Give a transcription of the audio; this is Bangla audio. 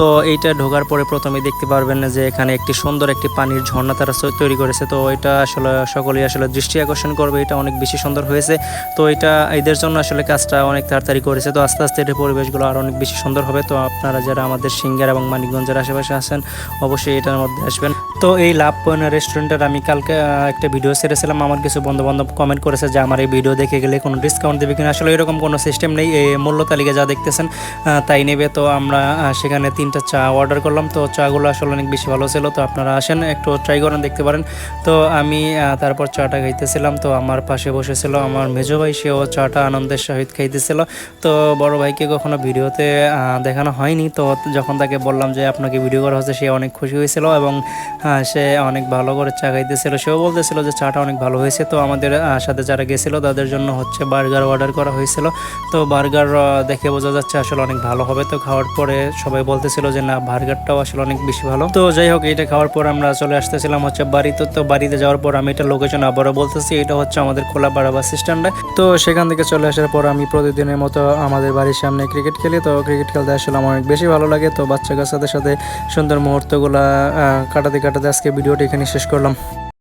তো এইটা ঢোকার পরে প্রথমে দেখতে পারবেন যে এখানে একটি সুন্দর একটি পানির ঝর্ণা তারা তৈরি করেছে। তো এটা আসলে সকলেই আসলে দৃষ্টি আকর্ষণ করবে, এটা অনেক বেশি সুন্দর হয়েছে। তো এটা এদের জন্য আসলে কাজটা অনেক তাড়াতাড়ি করেছে। তো আস্তে আস্তে এটার পরিবেশগুলো আরও অনেক বেশি সুন্দর হবে। তো আপনারা যারা আমাদের সিঙ্গার এবং মানিকগঞ্জের আশেপাশে আছেন, অবশ্যই এটার মধ্যে আসবেন। তো এই লাভ পয়েন্ট রেস্টুরেন্টের আমি কালকে একটা ভিডিও ছেড়েছিলাম। আমার কিছু বন্ধু বান্ধব কমেন্ট করেছে যে, আমার এই ভিডিও দেখে গেলে কোনো ডিসকাউন্ট দেবে কিনা? আসলে এরকম কোনো সিস্টেম নেই। মূল্য তালিকা যা দেখতেছেন তাই নেবে। তো আমরা সেখানে সেখানে তিনটা চা অর্ডার করলাম। তো চাগুলো আসলে অনেক বেশি ভালো ছিল। তো আপনারা আসেন, একটু ট্রাই করেন, দেখতে পারেন। তো আমি তারপর চাটা খাইতেছিলাম। তো আমার পাশে বসেছিল আমার মেজো ভাই, সেও চাটা আনন্দের সহিত খাইতেছিল। তো বড় ভাইকে কখনো ভিডিওতে দেখানো হয়নি। তো যখন তাকে বললাম যে আপনাকে ভিডিও করা হচ্ছে, সে অনেক খুশি হয়েছিল এবং সে অনেক ভালো করে চা খাইতেছিল। সেও বলতেছিল যে চাটা অনেক ভালো হয়েছে। তো আমাদের সাথে যারা গেছিল, তাদের জন্য হচ্ছে বার্গার অর্ডার করা হয়েছিল। তো বার্গার দেখে বোঝা যাচ্ছে আসলে অনেক ভালো হবে। তো খাওয়ার পরে সবাই বলতেছিল যে না, বার্গারটাও আসলে অনেক বেশি ভালো। তো যাই হোক এটা খাওয়ার পর আমরা চলে আসতেছিলাম হচ্ছে বাড়িতে। তো বাড়িতে যাওয়ার পর আমি এটা লোকেশন আবারও বলতেছি, এটা হচ্ছে আমাদের খোলা খোলাপাড়া বাস স্ট্যান্ডে তো সেখান থেকে চলে আসার পর আমি প্রতিদিনের মতো আমাদের বাড়ির সামনে ক্রিকেট খেলি। তো ক্রিকেট খেলতে আসলে আমার অনেক বেশি ভালো লাগে। তো বাচ্চা কাচ্চাদের সাথে সুন্দর মুহূর্তগুলো কাটাতে কাটাতে আজকে ভিডিওটি এখানে শেষ করলাম।